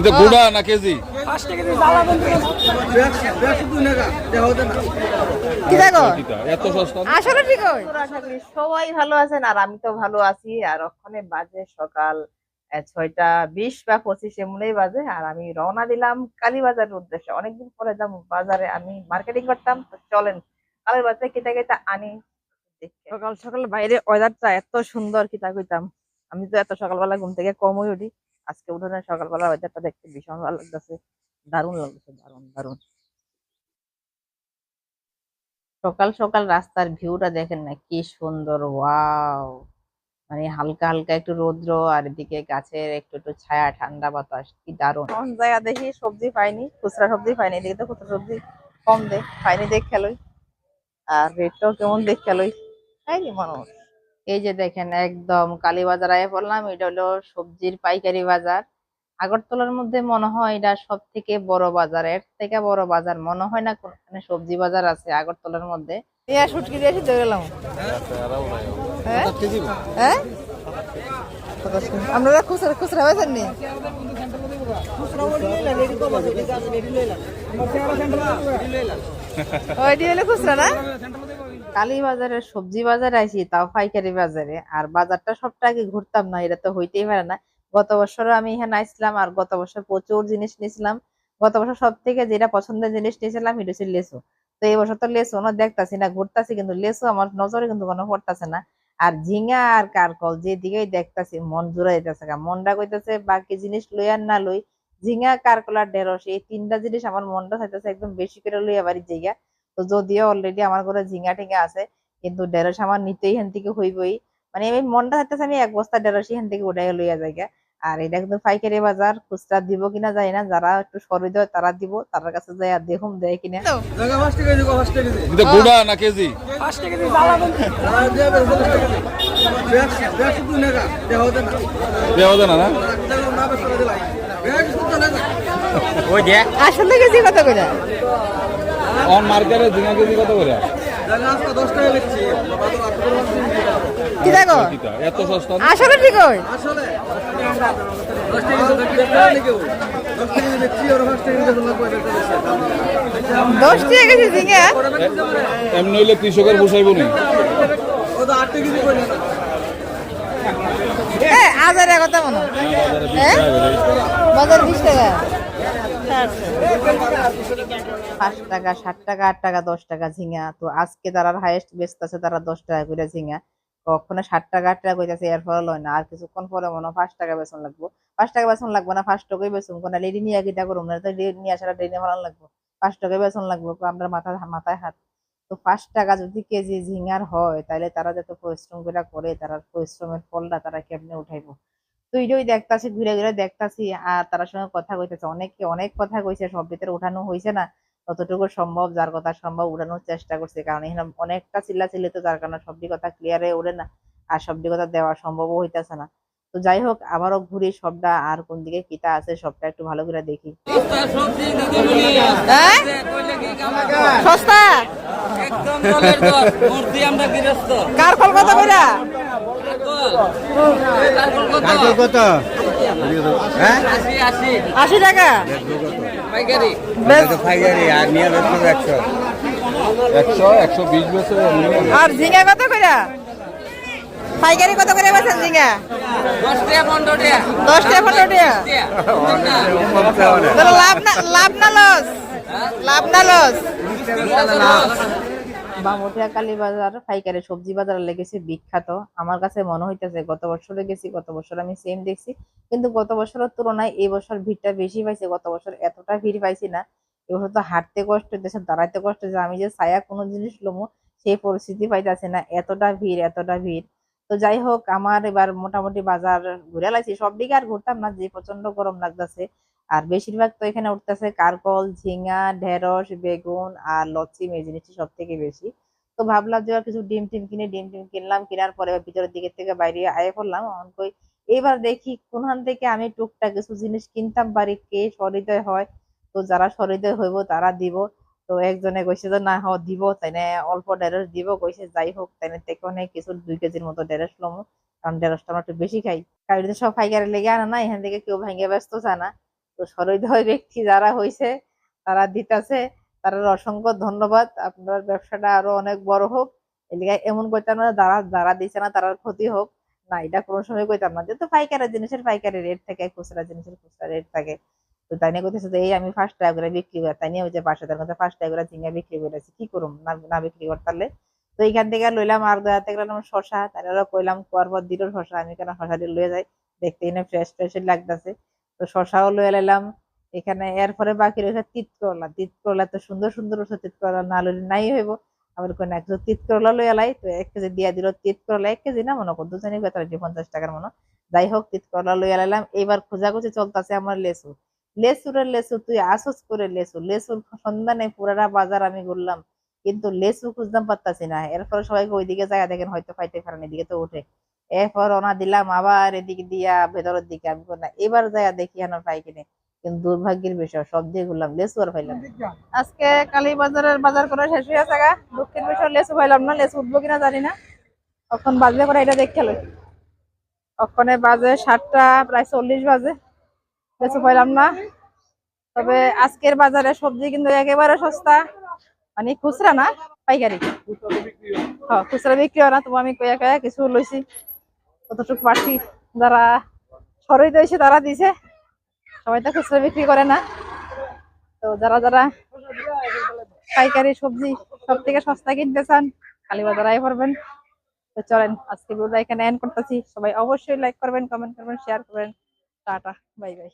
এটা গোড়া না কেজি? এত সস্তা? আসলে ঠিক আশা করি সবাই ভালো আছেন আর আমি তো ভালো আছি। আর ওখানে বাজে সকাল ছয়টা বিশ বা পঁচিশ এমনই বাজে। আর আমি রওনা দিলাম কালীবাজারের উদ্দেশ্যে। অনেকদিন পরে যাব বাজারে। আমি মার্কেটিং করতাম তো চলেন কালীবাজারে কেটে কেটে আনি। সকাল সকাল বাইরে ওয়েদারটা এত সুন্দর কিতা কইতাম। আমি তো এত সকালবেলা ঘুম থেকে কমই উঠি। আজকে উঠোনে সকালবেলা ওয়েদারটা দেখতে ভীষণ ভালো লাগতেছে। দারুণ লাগতেছে, দারুণ দারুণ। সকাল সকাল রাস্তার ভিউটা দেখেন না, কি সুন্দর ওয়াও মানে হালকা হালকা একটু রৌদ্র, আর এদিকে গাছের একটু একটু ছায়া, ঠান্ডা বাতাস, কি দারুণ। কোন জায়গা দেখি সবজি পাইনি, খুচরা সবজি পাইনি, এদিকে তো খুচরা সবজি কম দে, পাইনি দেখ খেলোই। আর রেটটাও কেমন দেখ খেলোই। খাইনি মানুষ। এই যে দেখেন, একদম কালীবাজার আয়ে পড়লাম, এটা হলো সবজির পাইকারি বাজার। আগরতলার মধ্যে মনে হয় এটা সব থেকে বড় বাজার, এর থেকে বড় বাজার মনে হয় না কোনখানে সবজি বাজার আছে আগরতলার মধ্যে। হ্যাঁ? হ্যাঁ? আপনারা খুচরা খুচরা হয়েছেন নি? খুচরা না? কালী বাজারে সবজি বাজারে আইছি, তাও পাইকারি বাজারে। আর বাজারটা সবটা আগে ঘুরতাম না, এটা তো হইতেই পারে না। গত বছরও আমি এখানে আসছিলাম আর গত বছর প্রচুর জিনিস নিয়েছিলাম। গত বছর সব থেকে যেটা পছন্দের জিনিস নিয়েছিলাম, এটা হচ্ছে লেসু। তো এই বছর তো লেসু না দেখতাছি না, ঘুরতাছি, কিন্তু লেসু আমার নজরে কিন্তু কোনো পড়তাছে না। আর ঝিঙা আর কারকল যে দিকেই দেখতাছি, মন জুড়ে যেতেছে মনটা কইতাছে, বাকি জিনিস লই আর না লই, ঝিঙা, কারকল আর ঢেঁড়স, এই তিনটা জিনিস আমার মনটা চাইতেছে একদম বেশি করে লইয়া বাড়ির জায়গা। তো যদিও অলরেডি আমার ঘরে ঝিঙ্গা টিঙ্গা আছে কিন্তু ঢেঁড়স আমার নিতেই হেন থেকে হইবই মানে আমি মনটা থাকতেছে আমি এক বস্তা ঢেঁড়স হেন থেকে উঠাই লইয়া যাই আর এটা কিন্তু পাইকারি বাজার খুচরা দিব কিনা যায় না যারা একটু সরই দেয় তারা দিব তার কাছে যাই আর দেখুন দেয় কিনা। গোড়া না কেজি? যায় আসলে কেজি কত করে অন মার্কেটে ঝিঙা কেজি কত করে? দশ টাকা এত সস্তা আসলে ঠিক হয় আসলে দশ টাকা কেজি ঝিঙা। এমনি হইলে কৃষকের বসাইব নি। হ্যাঁ কথা মনে বাজার বিশ টাকা। পাঁচ টাকা ষাট টাকা, আট টাকা, দশ টাকা ঝিঙা। তো আজকে তারা হাইয়েস্ট বেস্ট আছে, তারা দশ টাকা করে ঝিঙা। কখনো ষাট টাকা, আট টাকা কইতাছে, এর ফলে লয় না। আর কিছুক্ষণ পরে মনে হয় পাঁচ টাকা বেতন লাগবো। পাঁচ টাকা বেতন লাগবে না, পাঁচ টাকাই বেতন কোনো লেডি নিয়ে কিটা করুম না তো নিয়ে আসাটা ডেনে ভালো লাগবো। পাঁচ টাকাই বেতন লাগবো আমরা মাথা, মাথায় হাত। তো পাঁচ টাকা যদি কেজি ঝিঙার হয় তাহলে তারা যত পরিশ্রম করে করে তারা পরিশ্রমের ফলটা তারা কেমনে উঠাইবো? তো এইটাই দেখতাছি ঘুরে ঘুরে দেখতাছি আর তার সঙ্গে কথা কইতেছে অনেকে অনেক কথা কইছে সব ভিতরে উঠানো হয়েছে না। ততটুকু সম্ভব যার কথা সম্ভব উঠানোর চেষ্টা করছে কারণ এখানে অনেকটা চিল্লা চিল্লি তো যার কারণে সবটি কথা ক্লিয়ার হয়ে ওঠে না আর সবটি কথা দেওয়া সম্ভবও হইতাছে না। তো যাই হোক আবারও ঘুরি সবটা আর কোন দিকে কিটা আছে সবটা একটু ভালো করে দেখি। সস্তা? কার ফল কত আশি টাকা। পাইকারি আর নিয়ে একশো একশো একশো আর ঝিঙা কত করে? পাইকারি কত করে বেছেন ঝিঙা দশ টাকা পনেরো লাভ না লাভ না লস লাভ না লস বামুটিয়া কালী বাজার, পাইকারি সবজি বাজার লেগেছে বিখ্যাত। আমার কাছে মনে হইতেছে গত বছরে গেছি, গত বছর আমি সেম দেখছি। কিন্তু গত বছরের তুলনায় এই বছর ভিড়টা বেশি পাইছে, গত বছর এতটা ভিড় পাইছি না। এবছর তো হাঁটতে কষ্ট হইতেছে, দাঁড়াইতে কষ্ট হচ্ছে আমি যে ছায়া কোনো জিনিস লমু, সেই পরিস্থিতি পাইতেছে না। এতটা ভিড় এতটা ভিড়। তো যাই হোক, আমার এবার মোটামুটি বাজার ঘুরে লাইছি। সব দিকে আর ঘুরতাম না, যে প্রচণ্ড গরম লাগতেছে আর বেশিরভাগ তো এখানে উঠতেছে কারকল, ঝিঙা, ঢেঁড়স, বেগুন আর লচ্ছি এই জিনিসটি সব থেকে বেশি। তো ভাবলাম যে কিছু ডিম টিম কিনে, ডিম টিম কিনলাম, কেনার পরে ভিতরের দিকে থেকে বাইরে আয়ে পড়লাম। এখন কই এবার দেখি কোনখান থেকে আমি টুকটাক কিছু জিনিস কিনতাম বাড়ি কে সহৃদয় হয়, তো যারা সহৃদয় হইব তারা দিব। তো একজনে কইছে যে, না, হ, দিব। তাই না, অল্প ঢেঁড়স দিব, কইছে, যাই হোক, তাই না, থেকে অনেক কিছু, দুই কেজির মতো ঢেঁড়স লমু, কারণ ঢেঁড়সটা আমরা একটু বেশি খাই। কারণ সব ফাইকারে লেগে আনা না, এখান থেকে কেউ ভাঙে ব্যস্ত চায় না। তো সরোদয় ব্যক্তি যারা হইছে, তারা দিতেছে, তার অসংখ্য ধন্যবাদ। আপনার ব্যবসাটা আরও অনেক বড় হোক। এদিকে এমন কইতাম না, যারা যারা দিছে না তার ক্ষতি হোক। না, এটা কোনো সময় কইতাম না। যেহেতু পাইকারি জিনিসের পাইকারি রেট থাকে, খুচরা জিনিসের খুচরা রেট থাকে। তো তাই নিয়ে কইতেছে যে, এই আমি ফার্স্ট টাকা করে বিক্রি করি। তাই নিয়ে ওই যে পাঁচশো টাকার মধ্যে ফার্স্ট টাকা করে ঝিঙ্গা বিক্রি করেছি। কি করুম? না বিক্রি করতে তো এইখান থেকে লইলাম আর দেখাতে গেলাম শশা তারা কইলাম পর দিল শশা আমি কেন শশা দিয়ে লয়ে যাই? দেখতে এনে ফ্রেশ ফ্রেশ লাগতেছে। তো শশাও লয়ে এলাম। এখানে এরপরে বাকি রয়েছে তিত করলা তো সুন্দর সুন্দর রয়েছে তিত করলা না লইলে নাই হইব। আবার কোন এক তিত করলা লই এলাই তো এক কেজি দিয়া দিল তিত এক কেজি না মনে করতো জানি বেতন পঞ্চাশ টাকার মনে। যাই হোক তিত করলা লই এলাইলাম এবার খোঁজাখুঁজি চলতেছে আমার লেসু লেসুরের লেসু তুই আসস করে লেসু লেসুর সন্ধানে পুরাটা বাজার আমি ঘুরলাম। কিন্তু লেসু খুঁজতাম পারতাছি না। এরপরে সবাইকে ওইদিকে যায় দেখেন, হয়তো পাইতে পারেন, এদিকে তো উঠে এরপর ওনা দিলাম আবার এদিকে দিয়া ভেতরের দিকে। আমি না এবার যায় দেখি আমার পাই কিনে। কিন্তু দুর্ভাগ্যের বিষয় সব দিয়ে ঘুরলাম লেসু আর পাইলাম আজকে কালী বাজারের বাজার করে শেষ হয়ে গা। দক্ষিণ বিষয় লেসু পাইলাম না লেসু উঠবো কিনা জানি না। কখন বাজবে করে এটা দেখতে লই। ওখানে বাজে সাতটা প্রায় চল্লিশ বাজে। লেসু পাইলাম না। তবে আজকের বাজারে সবজি কিন্তু একেবারে সস্তা। মানে খুচরা না পাইকারি। হ্যাঁ। খুচরা বিক্রি হয় না তবু আমি কয়া কয়া কিছু লইছি। কতটুকু পারছি যারা সরই এসে তারা দিছে সবাই তো খুচরা বিক্রি করে না। তো যারা যারা পাইকারি সবজি সব থেকে সস্তা কিনতে চান কালী বাজার আয় করবেন তো চলেন, আজকে ভিডিওটা এখানে এন্ড করতেছি। সবাই অবশ্যই লাইক করবেন কমেন্ট করবেন শেয়ার করবেন। Tata bye bye